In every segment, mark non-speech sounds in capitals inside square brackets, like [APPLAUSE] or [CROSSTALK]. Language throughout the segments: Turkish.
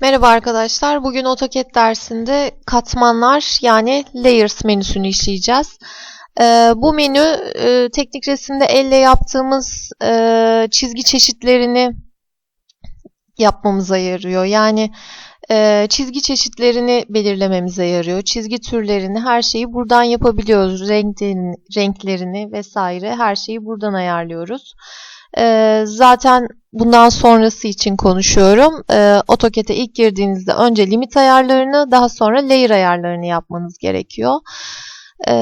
Merhaba arkadaşlar. Bugün AutoCAD dersinde katmanlar yani layers menüsünü işleyeceğiz. Ee, bu menü e, teknik resimde elle yaptığımız e, çizgi çeşitlerini yapmamıza yarıyor. Yani e, çizgi çeşitlerini belirlememize yarıyor. Çizgi türlerini, her şeyi buradan yapabiliyoruz. Renklerini, renklerini vesaire her şeyi buradan ayarlıyoruz. E, zaten bundan sonrası için konuşuyorum. E, AutoCAD'e ilk girdiğinizde önce limit ayarlarını, daha sonra layer ayarlarını yapmanız gerekiyor. E,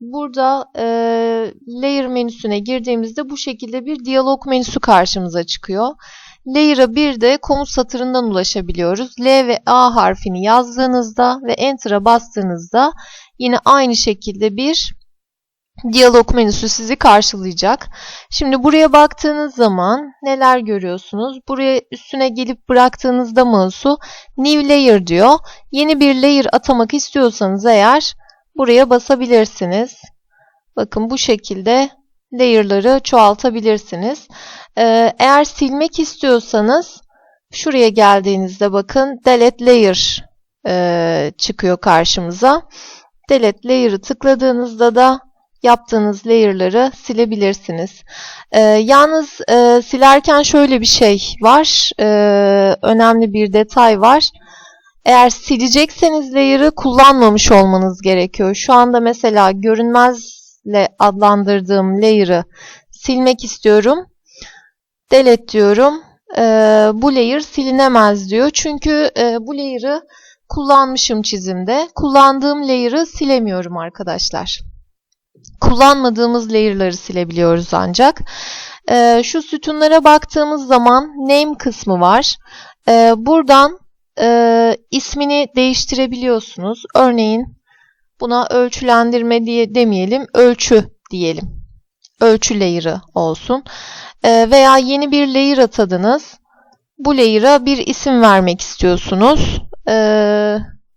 burada e, layer menüsüne girdiğimizde bu şekilde bir diyalog menüsü karşımıza çıkıyor. Layer'a bir de komut satırından ulaşabiliyoruz. L ve A harfini yazdığınızda ve Enter'a bastığınızda yine aynı şekilde bir diyalog menüsü sizi karşılayacak. Şimdi buraya baktığınız zaman neler görüyorsunuz? Buraya üstüne gelip bıraktığınızda mouse'u New Layer diyor. Yeni bir layer atamak istiyorsanız eğer buraya basabilirsiniz. Bakın bu şekilde layer'ları çoğaltabilirsiniz. Ee, eğer silmek istiyorsanız şuraya geldiğinizde bakın Delete Layer e, çıkıyor karşımıza. Delete Layer'ı tıkladığınızda da yaptığınız layer'ları silebilirsiniz. Ee, yalnız e, silerken şöyle bir şey var. E, önemli bir detay var. Eğer silecekseniz layer'ı kullanmamış olmanız gerekiyor. Şu anda mesela görünmezle adlandırdığım layer'ı silmek istiyorum. Delete diyorum. E, bu layer silinemez diyor. Çünkü e, bu layer'ı kullanmışım çizimde. Kullandığım layer'ı silemiyorum arkadaşlar kullanmadığımız layer'ları silebiliyoruz ancak. E, şu sütunlara baktığımız zaman name kısmı var. E, buradan e, ismini değiştirebiliyorsunuz. Örneğin buna ölçülendirme diye demeyelim, ölçü diyelim. Ölçü layer'ı olsun. E, veya yeni bir layer atadınız. Bu layer'a bir isim vermek istiyorsunuz. E,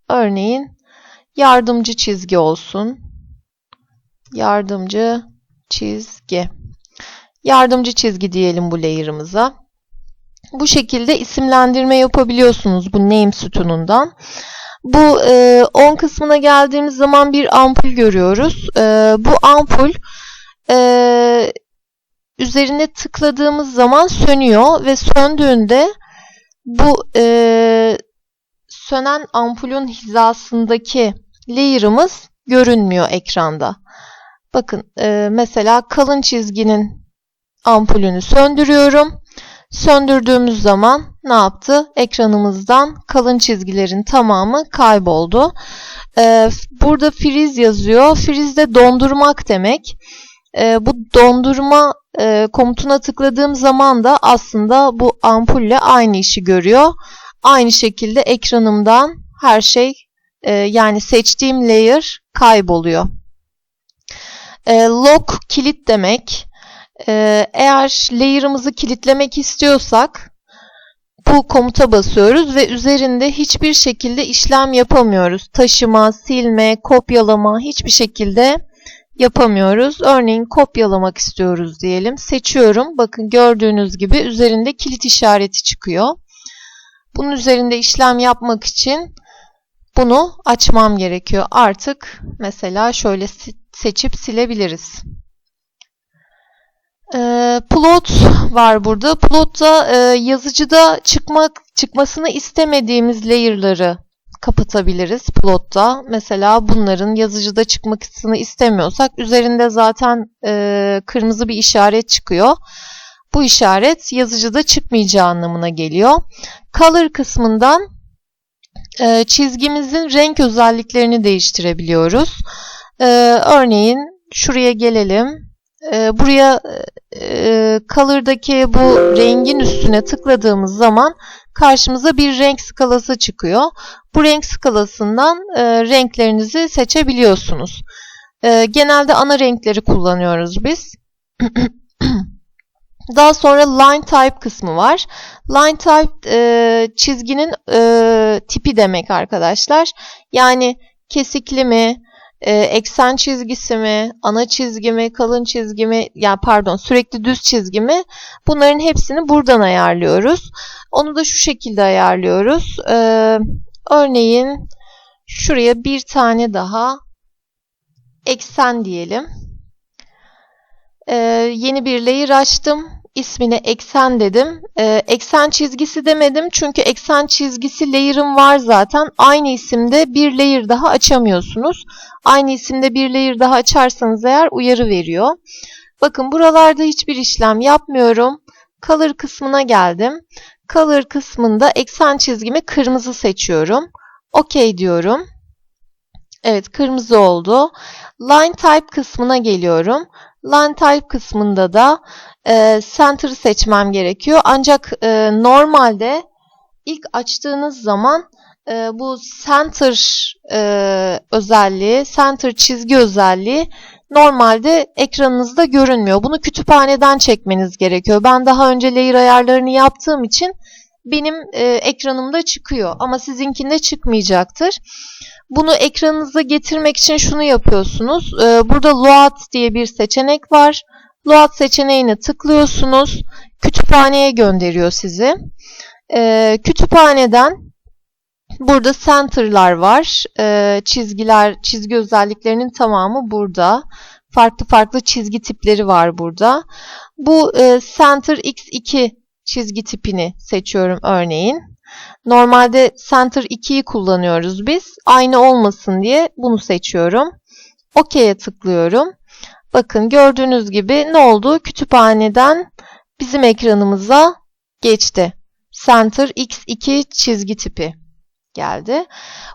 örneğin yardımcı çizgi olsun yardımcı çizgi. Yardımcı çizgi diyelim bu layer'ımıza. Bu şekilde isimlendirme yapabiliyorsunuz bu name sütunundan. Bu e, on kısmına geldiğimiz zaman bir ampul görüyoruz. E, bu ampul e, üzerine tıkladığımız zaman sönüyor ve söndüğünde bu e, sönen ampulün hizasındaki layer'ımız görünmüyor ekranda. Bakın e, mesela kalın çizginin ampulünü söndürüyorum. Söndürdüğümüz zaman ne yaptı? Ekranımızdan kalın çizgilerin tamamı kayboldu. E, burada freeze yazıyor. Freeze de dondurmak demek. E, bu dondurma e, komutuna tıkladığım zaman da aslında bu ampulle aynı işi görüyor. Aynı şekilde ekranımdan her şey e, yani seçtiğim layer kayboluyor. E, lock kilit demek. E, eğer layer'ımızı kilitlemek istiyorsak bu komuta basıyoruz ve üzerinde hiçbir şekilde işlem yapamıyoruz. Taşıma, silme, kopyalama hiçbir şekilde yapamıyoruz. Örneğin kopyalamak istiyoruz diyelim. Seçiyorum. Bakın gördüğünüz gibi üzerinde kilit işareti çıkıyor. Bunun üzerinde işlem yapmak için bunu açmam gerekiyor. Artık mesela şöyle seçip silebiliriz. E, plot var burada. Plotta e, yazıcıda çıkmak çıkmasını istemediğimiz layer'ları kapatabiliriz plotta. Mesela bunların yazıcıda çıkmasını istemiyorsak üzerinde zaten e, kırmızı bir işaret çıkıyor. Bu işaret yazıcıda çıkmayacağı anlamına geliyor. Color kısmından e, çizgimizin renk özelliklerini değiştirebiliyoruz. Ee, örneğin şuraya gelelim. Ee, buraya e, color'daki bu rengin üstüne tıkladığımız zaman karşımıza bir renk skalası çıkıyor. Bu renk skalasından e, renklerinizi seçebiliyorsunuz. E, genelde ana renkleri kullanıyoruz biz. [CLEARS THROAT] Daha sonra line type kısmı var. Line type e, çizginin e, tipi demek arkadaşlar. Yani kesikli mi, e, eksen çizgisi mi, ana çizgi mi, kalın çizgi mi, yani pardon sürekli düz çizgi mi bunların hepsini buradan ayarlıyoruz. Onu da şu şekilde ayarlıyoruz. E, örneğin şuraya bir tane daha eksen diyelim. E, yeni bir layer açtım ismine eksen dedim. Ee, eksen çizgisi demedim çünkü eksen çizgisi layer'ım var zaten. Aynı isimde bir layer daha açamıyorsunuz. Aynı isimde bir layer daha açarsanız eğer uyarı veriyor. Bakın buralarda hiçbir işlem yapmıyorum. Color kısmına geldim. Color kısmında eksen çizgimi kırmızı seçiyorum. OK diyorum. Evet kırmızı oldu. Line type kısmına geliyorum. Line type kısmında da e, center'ı seçmem gerekiyor. Ancak e, normalde ilk açtığınız zaman e, bu center e, özelliği, center çizgi özelliği normalde ekranınızda görünmüyor. Bunu kütüphaneden çekmeniz gerekiyor. Ben daha önce layer ayarlarını yaptığım için benim e, ekranımda çıkıyor ama sizinkinde çıkmayacaktır. Bunu ekranınıza getirmek için şunu yapıyorsunuz. E, burada load diye bir seçenek var. Load seçeneğine tıklıyorsunuz. Kütüphaneye gönderiyor sizi. E, kütüphaneden burada center'lar var. E, çizgiler, çizgi özelliklerinin tamamı burada. Farklı farklı çizgi tipleri var burada. Bu e, Center X2 çizgi tipini seçiyorum örneğin. Normalde Center 2'yi kullanıyoruz biz. Aynı olmasın diye bunu seçiyorum. OK'ye tıklıyorum. Bakın gördüğünüz gibi ne oldu? Kütüphaneden bizim ekranımıza geçti. Center X2 çizgi tipi geldi.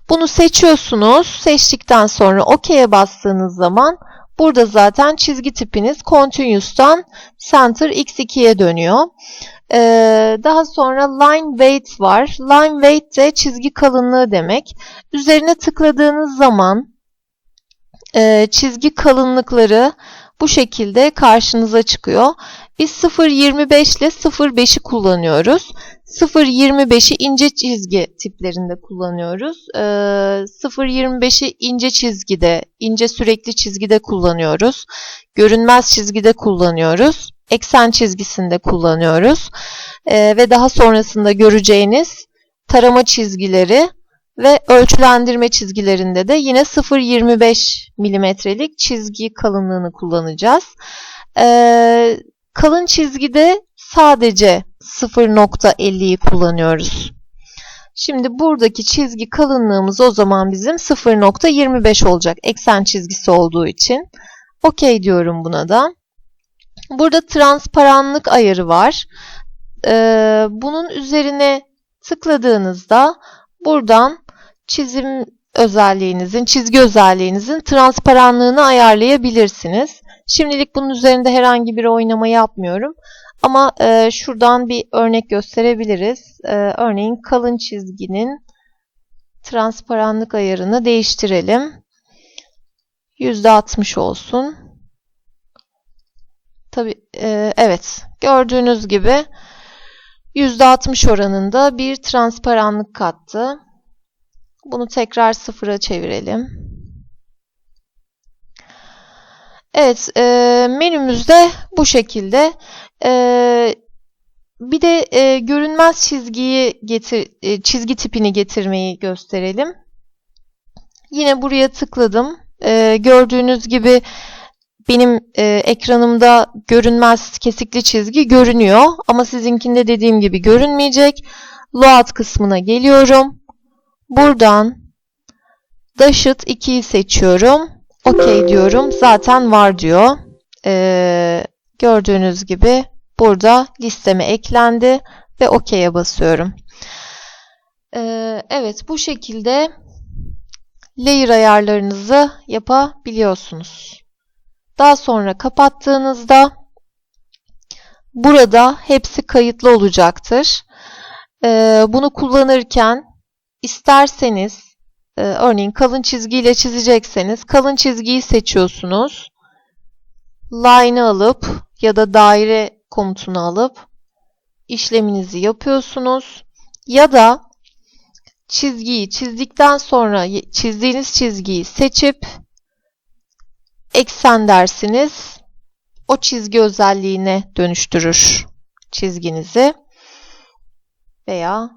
Bunu seçiyorsunuz. Seçtikten sonra OK'ye bastığınız zaman burada zaten çizgi tipiniz Continuous'tan Center X2'ye dönüyor. Ee, daha sonra line weight var. Line weight de çizgi kalınlığı demek. Üzerine tıkladığınız zaman e, çizgi kalınlıkları bu şekilde karşınıza çıkıyor. Biz 0.25 ile 0.5'i kullanıyoruz. 0.25'i ince çizgi tiplerinde kullanıyoruz. Ee, 0.25'i ince çizgide, ince sürekli çizgide kullanıyoruz. Görünmez çizgide kullanıyoruz. Eksen çizgisinde kullanıyoruz. Ee, ve daha sonrasında göreceğiniz tarama çizgileri ve ölçülendirme çizgilerinde de yine 0.25 milimetrelik çizgi kalınlığını kullanacağız. Ee, kalın çizgide sadece 0.50'yi kullanıyoruz. Şimdi buradaki çizgi kalınlığımız o zaman bizim 0.25 olacak. Eksen çizgisi olduğu için. OK diyorum buna da. Burada transparanlık ayarı var. Ee, bunun üzerine tıkladığınızda buradan çizim özelliğinizin, çizgi özelliğinizin transparanlığını ayarlayabilirsiniz. Şimdilik bunun üzerinde herhangi bir oynama yapmıyorum. Ama e, şuradan bir örnek gösterebiliriz. E, örneğin kalın çizginin transparanlık ayarını değiştirelim. %60 olsun. Tabi e, evet gördüğünüz gibi %60 oranında bir transparanlık kattı. Bunu tekrar sıfıra çevirelim. Evet, e, menümüzde bu şekilde. E, bir de e, görünmez çizgiyi getir, e, çizgi tipini getirmeyi gösterelim. Yine buraya tıkladım. E, gördüğünüz gibi benim e, ekranımda görünmez kesikli çizgi görünüyor. Ama sizinkinde dediğim gibi görünmeyecek. Load kısmına geliyorum. Buradan Dashed 2'yi seçiyorum. OK diyorum. Zaten var diyor. Ee, gördüğünüz gibi burada listeme eklendi ve OK'ye basıyorum. Ee, evet bu şekilde layer ayarlarınızı yapabiliyorsunuz. Daha sonra kapattığınızda burada hepsi kayıtlı olacaktır. Ee, bunu kullanırken isterseniz e, örneğin kalın çizgiyle çizecekseniz kalın çizgiyi seçiyorsunuz. Line'ı alıp ya da daire komutunu alıp işleminizi yapıyorsunuz. Ya da çizgiyi çizdikten sonra çizdiğiniz çizgiyi seçip eksen dersiniz. O çizgi özelliğine dönüştürür çizginizi veya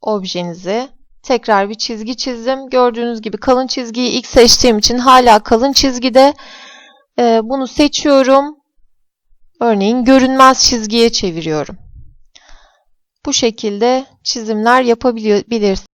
objenizi. Tekrar bir çizgi çizdim. Gördüğünüz gibi kalın çizgiyi ilk seçtiğim için hala kalın çizgide. Ee, bunu seçiyorum. Örneğin görünmez çizgiye çeviriyorum. Bu şekilde çizimler yapabilirsiniz.